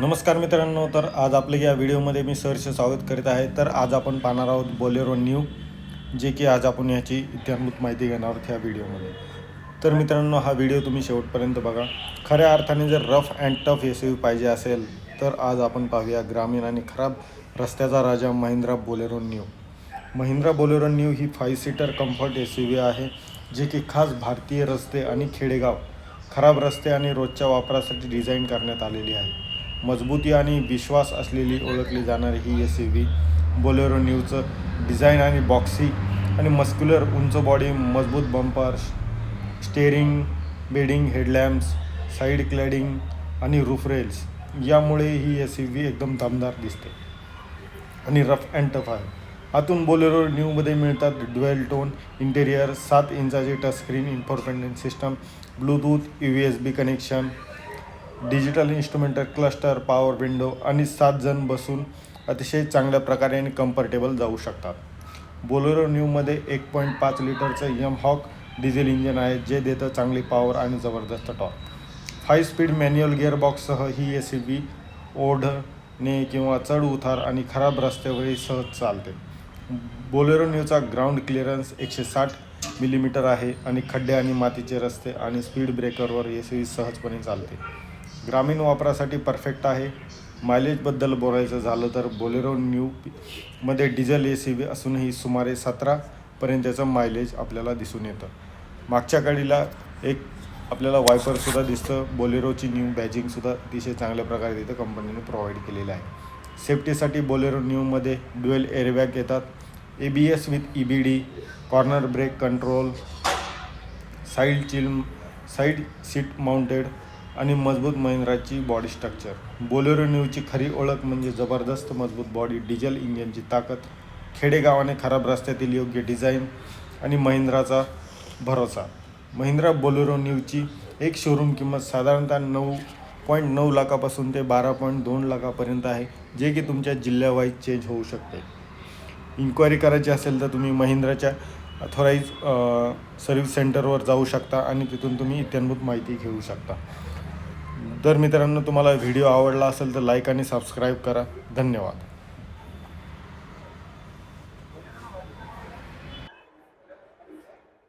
नमस्कार मित्रांनो तर आज आपल्या या व्हिडिओमध्ये मी सहर्ष स्वागत करीत आहे. तर आज आपण पाहणार आहोत बोलेरो न्यू जे की आज आपण याची इत्याभूत माहिती घेणार आहोत ह्या व्हिडिओमध्ये. तर मित्रांनो हा व्हिडिओ तुम्ही शेवटपर्यंत बघा. खऱ्या अर्थाने जर rough and tough S U पाहिजे असेल तर आज आपण पाहूया ग्रामीण आणि खराब रस्त्याचा राजा Mahindra Bolero new. Mahindra Bolero new ही five seater comfort S U आहे जे की खास भारतीय रस्ते आणि खेडेगाव खराब रस्ते आणि रोजच्या वापरासाठी डिझाईन करण्यात आलेली आहे. मजबूती आणि विश्वास असलेली ओळखली जाणारी ही एस यू व्ही बोलेरो न्यूचं डिझाईन आणि बॉक्सी आणि मस्क्युलर उंच बॉडी मजबूत bumper steering bedding headlamps side cladding आणि रूफ रेल्स यामुळे ही एस यू व्ही एकदम दमदार दिसते. आणि रफ अँड टफ आहे. आतून बोलेरो न्यूमध्ये मिळतात ड्युएल टोन इंटेरियर सात इंचाची touchscreen infotainment system Bluetooth U S B connection digital instrument cluster power window आणि सात जण बसून अतिशय चांगल्या प्रकारे आणि कम्फर्टेबल जाऊ शकतात. बोलेरो न्यूमध्ये एक पॉईंट पाच लिटरचं यम हॉक डिझेल इंजिन आहे जे देतं चांगली पॉवर आणि जबरदस्त टॉर्क. फाईव्ह स्पीड मॅन्युअल गिअरबॉक्ससह ही एस सी बी ओढणे किंवा चढ उतार आणि खराब रस्त्यावरही सहज चालते. बोलेरो न्यूचा ग्राउंड क्लिअरन्स एकशे साठ मिलीमीटर आहे आणि खड्डे आणि मातीचे रस्ते आणि स्पीड ब्रेकरवर एस सी सहजपणे चालते. ग्रामीण वापरासाठी परफेक्ट आहे. मायलेजबद्दल बोलायचं झालं तर बोलेरो न्यू मध्ये डिझेल ए सी बी असूनही सुमारे सतरापर्यंतचं मायलेज आपल्याला दिसून येतं. मागच्या गाडीला एक आपल्याला वायपरसुद्धा दिसतं. बोलेरोची न्यू बॅजिंगसुद्धा अतिशय चांगल्या प्रकारे तिथं कंपनीने प्रोव्हाइड केलेलं आहे. सेफ्टीसाठी बोलेरो न्यूमध्ये ड्युएल एअरबॅग येतात. A B S with E B D corner brake control side chill side seat mounted आणि मजबूत महिंद्राची बॉडी स्ट्रक्चर बोलेरो न्यूची खरी ओळख म्हणजे जबरदस्त मजबूत बॉडी डिझेल इंजिनची ताकद खेडेगावाने खराब रस्त्यातील योग्य डिझाईन आणि महिंद्राचा भरोसा. महिंद्रा बोलेरो न्यूची एक शोरूम किंमत साधारणतः नऊ पॉईंट नऊ लाखापासून ते बारा पॉईंट दोन लाखापर्यंत आहे जे की तुमच्या जिल्ह्यावाईज चेंज होऊ शकते. इन्क्वायरी करायची असेल तर तुम्ही महिंद्राच्या अथॉराईज सर्व्हिस सेंटरवर जाऊ शकता आणि तिथून तुम्ही इत्यंभूत माहिती घेऊ शकता. तर मित्रांनो तुम्हाला व्हिडिओ आवडला असेल तर लाईक आणि सबस्क्राईब करा. धन्यवाद.